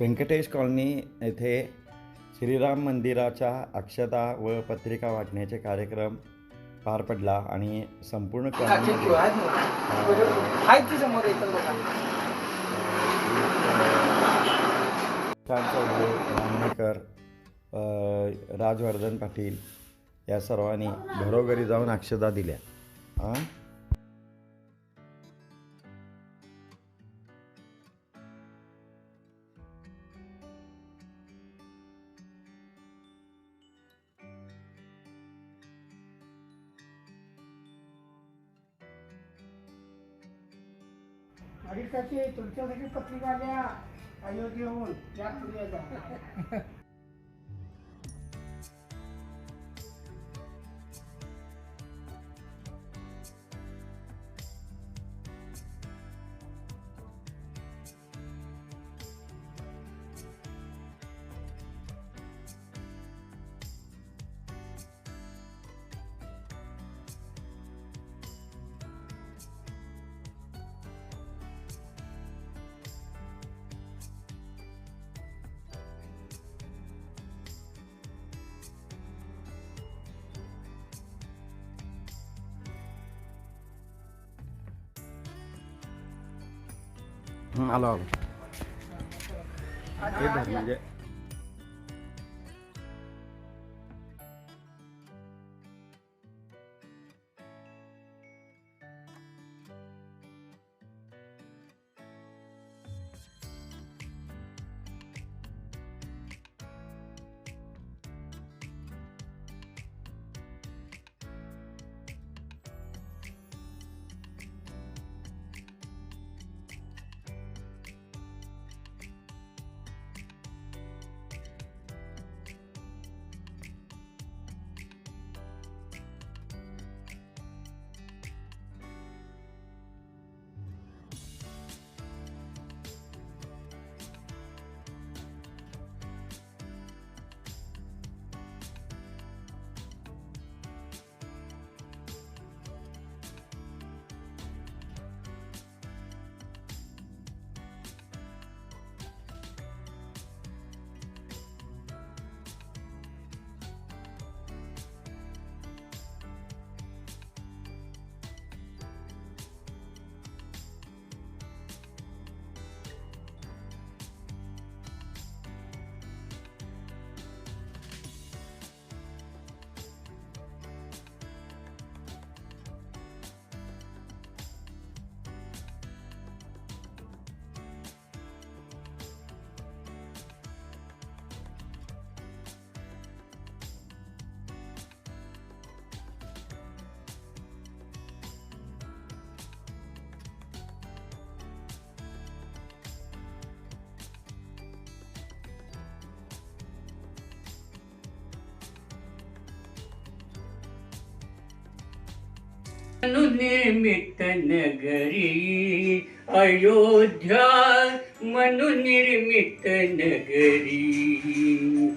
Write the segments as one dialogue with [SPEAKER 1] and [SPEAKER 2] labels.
[SPEAKER 1] Venkatesh colony येथे श्रीराम मंदिराच्या अक्षता व पत्रिका वाटण्याचे कार्यक्रम पार पडला आणि संपूर्ण रामनेकर राजवर्धन पाटील या सर्वांनी घरोघरी जाऊन अक्षता दिल्या. हां
[SPEAKER 2] तुमच्यासाठी पत्रिका आल्या? अयोध्येहून. या पुढे
[SPEAKER 1] হুম আলো হবে।
[SPEAKER 3] निर्मित नगरी अयोध्या मनुनिर्मित नगरी।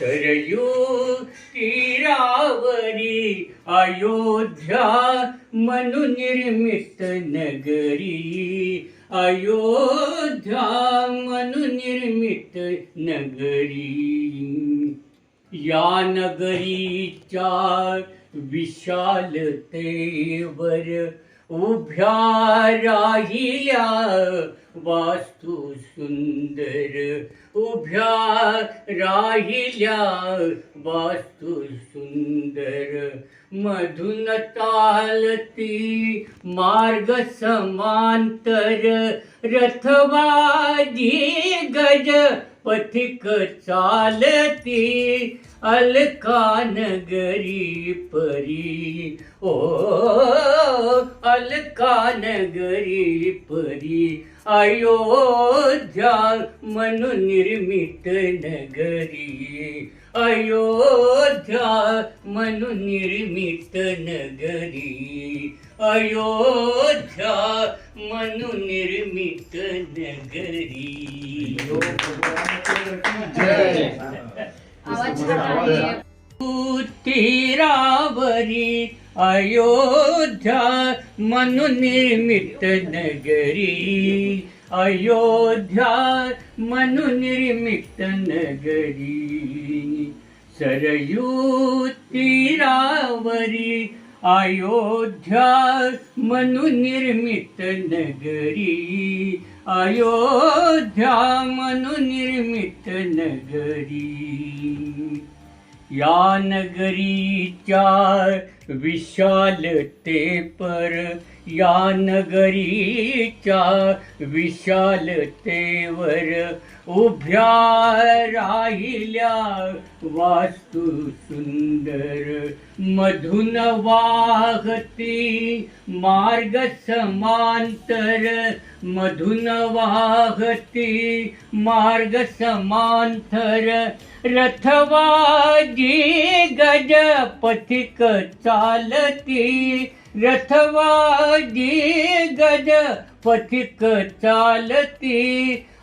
[SPEAKER 3] सरयू तीरावरी अयोध्या मनुनिर्मित नगरी। अयोध्या मनुनिर्मित नगरी। या नगरीच्या विशालतेवर उभ्या राहिल्या वास्तू सुंदर उभ्या राहिल्या वास्तू सुंदर मधुन तालती मार्ग समांतर रथवादी गज पथिक चालती अलकानगरी परी ओ अलकानगरी परी अयोध्या मनुनिर्मित नगरी. अयोध्या मनुनिर्मित नगरी. अयोध्या मनुनिर्मित नगरी.
[SPEAKER 4] आवाज
[SPEAKER 3] तीरावरी अयोध्या मनुनिर्मित नगरी. अयोध्या मनुनिर्मित नगरी. सरयू तीरावरी अयोध्या मनुनिर्मित नगरी अयोध्या मनुनिर्मित नगरी. या नगरीच्या विशालते पर या नगरीच्या विशालतेवर उभ्या राहिल्या वास्तू सुंदर मधुन वाहती मार्ग समांतर मधुन वाहती मार्ग समांतर रथवाजी गज पथिक चालती रथवाजी गज पथिक चालती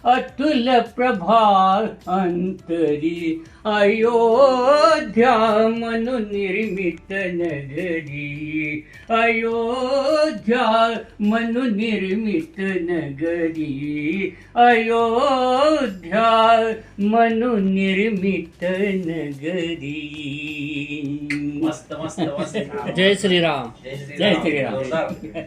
[SPEAKER 3] अतुल प्रभा अंतरी अयोध्या मनुनिर्मित नगरी। अयोध्या मनुनिर्मित नगरी। अयोध्या मनुनिर्मित नगरी।
[SPEAKER 4] मस्त मस्त मस्त.
[SPEAKER 3] जय श्रीराम.
[SPEAKER 4] जय
[SPEAKER 3] जय श्रीराम.